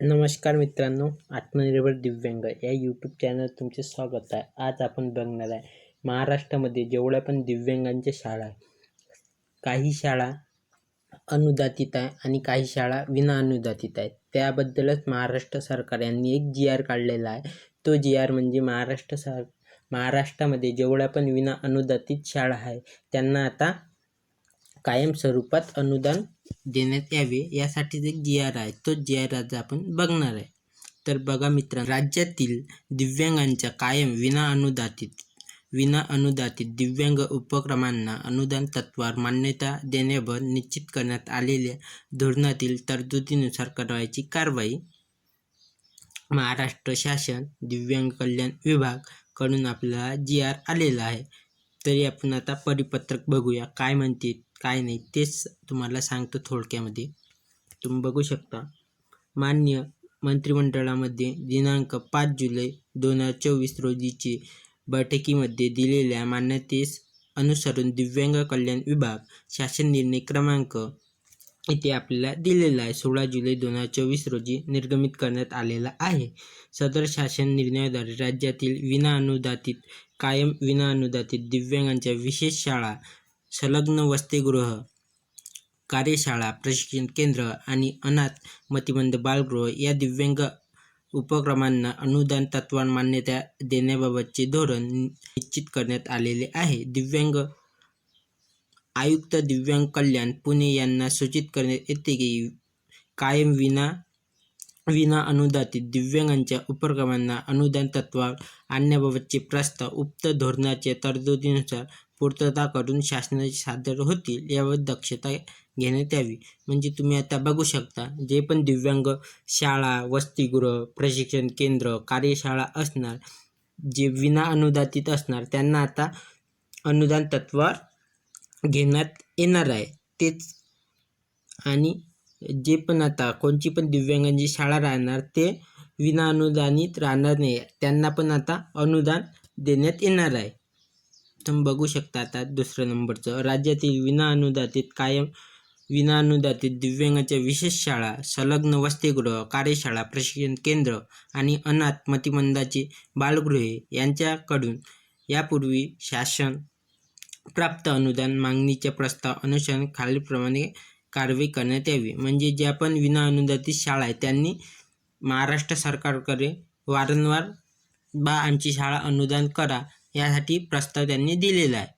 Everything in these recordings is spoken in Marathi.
नमस्कार मित्रांनो आत्मनिर्भर दिव्यांग या यूट्यूब चॅनल तुमचे स्वागत आहे. आज आपण बघणार आहे महाराष्ट्रामध्ये जेवढ्या पण दिव्यांगांच्या शाळा आहे काही शाळा अनुदातीत आहे आणि काही शाळा विना अनुदानित आहेत. त्याबद्दलच महाराष्ट्र सरकार यांनी एक जी आर काढलेला आहे. तो जी आर म्हणजे महाराष्ट्र सर महाराष्ट्रामध्ये जेवढ्या पण विनाअनुदातित शाळा आहे त्यांना आता कायम स्वरूपात अनुदान देण्यात यावे यासाठीच एक जी आर आहे तो जी आर आज आपण बघणार आहे. तर बघा मित्र राज्यातील दिव्यांगांच्या कायम विना अनुदानित विना अनुदानित दिव्यांग उपक्रमांना अनुदान तत्वावर मान्यता देण्यावर निश्चित करण्यात आलेल्या धोरणातील तरतुदीनुसार करावयाची कारवाई महाराष्ट्र शासन दिव्यांग कल्याण विभागकडून आपल्याला जी आर आलेला आहे. तरी आपण आता परिपत्रक बघूया. काय म्हणते काय नाही तेच तुम्हाला सांगतो थोडक्यामध्ये. तुम्ही बघू शकता मान्य मंत्रिमंडळामध्ये दिनांक पाच जुलै दोन हजार चोवीस रोजीचे बैठकीमध्ये दिलेल्या मान्यतेस अनुसरून दिव्यांग कल्याण विभाग शासन निर्णय क्रमांक इथे आपल्याला दिलेला आहे. सोळा जुलै दोन हजार चोवीस रोजी निर्गमित करण्यात आलेला आहे. सदर शासन निर्णयाद्वारे राज्यातील विनाअनुदानित कायम विनाअनुदानित दिव्यांगांच्या विशेष शाळा संलग्न वसतिगृह कार्यशाळा प्रशिक्षण केंद्र आणि अनाथ मतिमंद बालगृह या दिव्यांग उपक्रमांना अनुदान तत्वावर मान्यता देण्याबाबतचे धोरण निश्चित करण्यात आलेले आहे. दिव्यांग आयुक्त दिव्यांग कल्याण पुणे यांना सूचित करण्यात येते की कायम विना विना अनुदानित दिव्यांगांच्या उपक्रमांना अनुदान तत्वावर आणण्याबाबतचे प्रस्ताव उक्त धोरणाच्या तरतुदीनुसार पूर्तता करून शासनाचे सादर होतील यावर दक्षता घेण्यात यावी. म्हणजे तुम्ही आता बघू शकता जे पण दिव्यांग शाळा वसतिगृह प्रशिक्षण केंद्र कार्यशाळा असणार जे विना अनुदानित असणार त्यांना आता अनुदान तत्वावर घेण्यात येणार आहे. तेच आणि जे पण आता कोणची पण दिव्यांगांची शाळा राहणार ते विना अनुदानित राहणार नाही. त्यांना पण आता अनुदान देण्यात येणार आहे. तुम्ही बघू शकता आता दुसरं नंबरचं. राज्यातील विनाअनुदानित कायम विनाअनुदानित दिव्यांगाच्या विशेष शाळा संलग्न वसतिगृह कार्यशाळा प्रशिक्षण केंद्र आणि अनाथ मतिमंदाची बालगृहे यांच्याकडून यापूर्वी शासन प्राप्त अनुदान मागणीच्या प्रस्ताव अनुसार खालीलप्रमाणे कारवाई करण्यात यावी. म्हणजे ज्या पण विनाअनुदानित शाळा आहेत त्यांनी महाराष्ट्र सरकारकडे वारंवार बा आमची शाळा अनुदान करा यासाठी प्रस्ताव त्यांनी दिलेला आहे.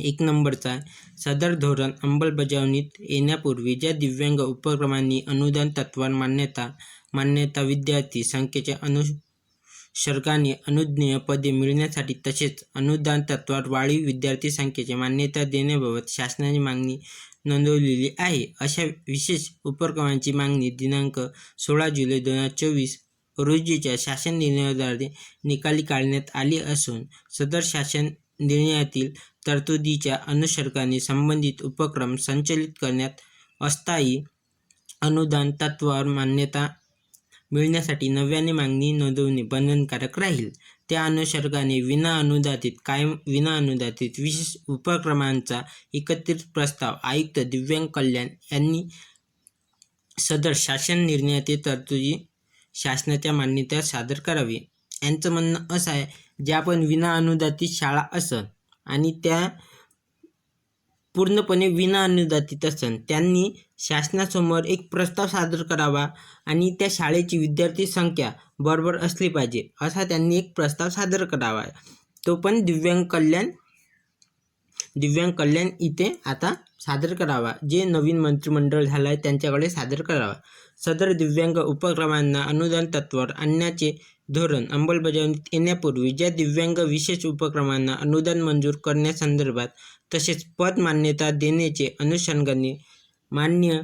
एक नंबरचा सदर धोरण अंमलबजावणीत येण्यापूर्वी ज्या दिव्यांग उपक्रमांनी अनुदान तत्वावर मान्यता मान्यता विद्यार्थी संख्येच्या अनुसर्गाने अनुज्ञेय पदे मिळण्यासाठी तसेच अनुदान तत्वात वाढीव विद्यार्थी संख्येची मान्यता देण्याबाबत शासनाने मागणी नोंदवलेली आहे. अशा विशेष उपक्रमांची मागणी दिनांक सोळा जुलै दोन हजार चोवीस रोजीच्या शासन निर्णयाद्वारे निकाली काढण्यात आली असून सदर शासन निर्णयातील तरतुदीच्या अनुसर्गाने संबंधित उपक्रम संचलित करण्यात अस्थायी अनुदान तत्वावर मान्यता मिळण्यासाठी नव्याने मागणी नोंदवणे बंधनकारक राहील. त्या अनुसर्गाने विना अनुदानित कायम विना अनुदानित विशेष उपक्रमांचा एकत्रित प्रस्ताव आयुक्त दिव्यांग कल्याण यांनी सदर शासन निर्णयातील तरतुदी शासनाच्या मान्यता सादर करावी. यांचं म्हणणं असं आहे ज्या पण विनाअनुदातित शाळा असत आणि त्या पूर्णपणे विनाअनुदातित असन त्यांनी शासनासमोर एक प्रस्ताव सादर करावा आणि त्या शाळेची विद्यार्थी संख्या बरोबर असली पाहिजे असा त्यांनी एक प्रस्ताव सादर करावा. तो पण दिव्यांग कल्याण दिव्यांग कल्याण इथे आता सादर करावा. जे नवीन मंत्रिमंडळ झालं आहे त्यांच्याकडे सादर करावा. सदर दिव्यांग उपक्रमांना अनुदान तत्वावर आणण्याचे धोरण अंमलबजावणीत येण्यापूर्वी ज्या दिव्यांग विशेष उपक्रमांना अनुदान मंजूर करण्यासंदर्भात तसेच पद मान्यता देण्याचे अनुषंगाने मान्य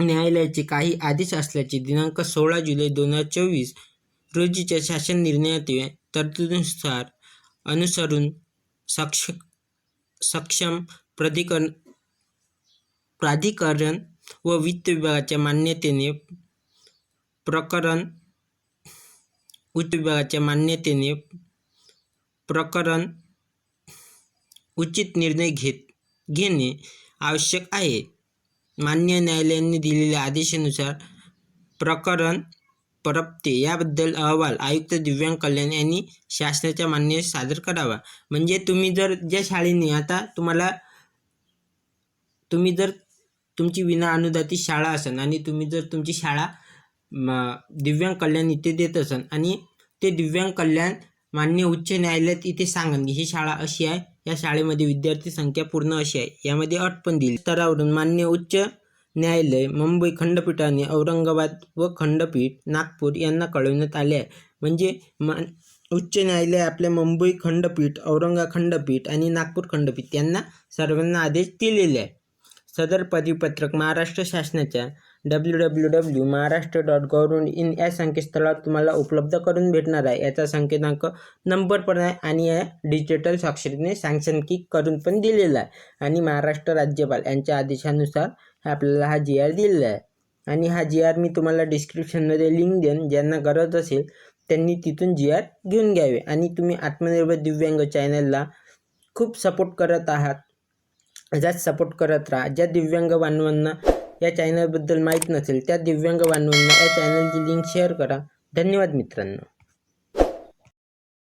न्यायालयाचे काही आदेश असल्याचे दिनांक सोळा जुलै दोन हजार चोवीस रोजीच्या शासन निर्णयात तरतुदीनुसार अनुसरून सक्ष सक्षम प्राधिकरण प्राधिकरण व वित्त विभागाच्या मान्यतेने प्रकरण उच्च विभागाच्या मान्यतेने प्रकरण उचित निर्णय घेत घेणे आवश्यक आहे. मान्य न्यायालयाने दिलेल्या आदेशानुसार प्रकरण परबते याबद्दल अहवाल आयुक्त दिव्यांग कल्याण यांनी शासनाच्या मान्य सादर करावा. म्हणजे तुम्ही जर ज्या शाळेने आता तुम्हाला तुम्ही जर तुमची विना अनुदानित शाळा असेल आणि तुम्ही जर तुमची शाळा दिव्यांग कल्याण इथे देत असाल आणि ते दिव्यांग कल्याण मान्य उच्च न्यायालयात इथे सांगन की ही शाळा अशी आहे या शाळेमध्ये विद्यार्थी संख्या पूर्ण अशी आहे यामध्ये अट पण दिली. स्तरावरून मान्य उच्च न्यायालय मुंबई खंडपीठाने औरंगाबाद व खंडपीठ नागपूर यांना कळविण्यात आले आहे. म्हणजे म उच्च न्यायालय आपल्या मुंबई खंडपीठ औरंगा खंडपीठ आणि नागपूर खंडपीठ यांना सर्वांना आदेश दिलेले आहे. सदर परिपत्रक महाराष्ट्र शासनाच्या W W W Maharashtra dot government in या संकेतस्थळावर तुम्हाला उपलब्ध करून भेटणार आहे. याचा संकेतांक नंबर पण आहे आणि या डिजिटल स्वाक्षरीने सँक्शनकी करून पण दिलेला आहे. आणि महाराष्ट्र राज्यपाल यांच्या आदेशानुसार आपल्याला हा जी आर दिलेला आहे. आणि हा जी आर मी तुम्हाला डिस्क्रिप्शनमध्ये लिंक देईन. ज्यांना गरज असेल त्यांनी तिथून जी आर घेऊन घ्यावे. आणि तुम्ही आत्मनिर्भर दिव्यांग चॅनलला खूप सपोर्ट करत आहात. ज्यात सपोर्ट करत राहा. ज्या दिव्यांग बांधवांना या चॅनलबद्दल माहीत नसेल त्या दिव्यांग बांधवांना या चॅनलची लिंक शेअर करा. धन्यवाद मित्रांनो.